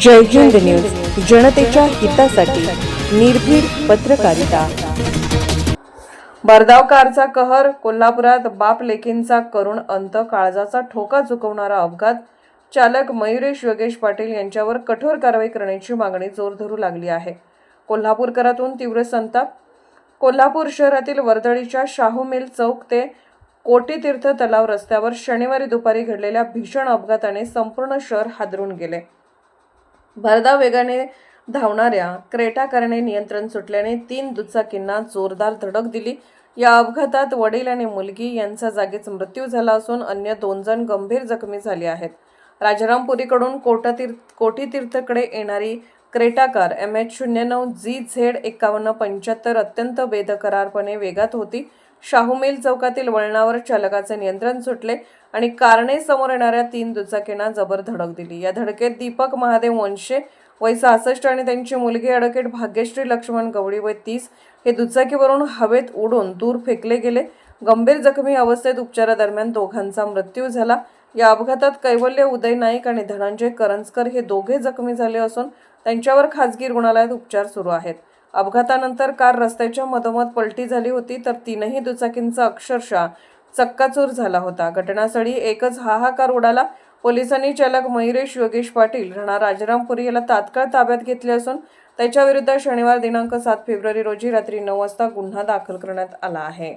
जय Hind news जनतेच्या हितासाठी निर्भीड पत्रकारिता. भरधाव कारचा कहर कोल्हापुरात बाप लेखींचा करुण अंत काळजाचा ठोका चुकवणारा अपघात. चालक मयुरेश योगेश पाटील यांच्यावर कठोर कारवाई करण्याची मागणी जोर धरू लागली आहे. कोल्हापूरकरातून तीव्र संताप. कोल्हापूर शहरातील वर्दळीच्या शाहू मिल चौक ते कोटीतीर्थ तलाव रस्त्यावर शनिवारी दुपारी घडलेल्या भीषण अपघाताने संपूर्ण शहर हादरून गेले. भरधाव वेगाने धावणाऱ्या क्रेटा करणे नियंत्रण सुटल्याने तीन दुचाकींना जोरदार धडक दिली. या अपघातात वडील आणि मुलगी यांचा जागीच मृत्यू झाला असून अन्य दोन जण गंभीर जखमी झाले आहेत. राजारामपुरीकडून कोटातीर्थ कोटीतीर्थकडे येणारी क्रेटाकार एम एच शून्य नऊ जी झेड एकावन्न पंच्याहत्तर अत्यंत बेदकरारपणे वेगात होती. शाहूमेल चौकातील वळणावर चालकाचे नियंत्रण सुटले आणि कारणे समोर येणाऱ्या तीन दुचाकींना जबर धडक दिली. या धडकेत दीपक महादेव वंशे वय सहासष्ट आणि त्यांची मुलगी अडकेट भाग्यश्री लक्ष्मण गवळी वय तीस हे दुचाकीवरून हवेत उडून दूर फेकले गेले. गंभीर जखमी अवस्थेत उपचारादरम्यान दोघांचा मृत्यू झाला. या अपघातात कैवल्य उदय नाईक आणि धनंजय करंजकर हे दोघे जखमी झाले असून त्यांच्यावर खासगी रुग्णालयात उपचार सुरू आहेत. अपघातानंतर कार रस्त्याच्या मधोमध पलटी झाली होती तर तीनही दुचाकींचा अक्षरशः चक्काचूर झाला होता. घटनास्थळी एकच हाहाकार उडाला. पोलिसांनी चालक मयुरेश योगेश पाटील राणा राजारामपुरी याला तात्काळ ताब्यात घेतले असून त्याच्याविरुद्ध शनिवार दिनांक सात फेब्रुवारी रोजी रात्री नऊ वाजता गुन्हा दाखल करण्यात आला आहे.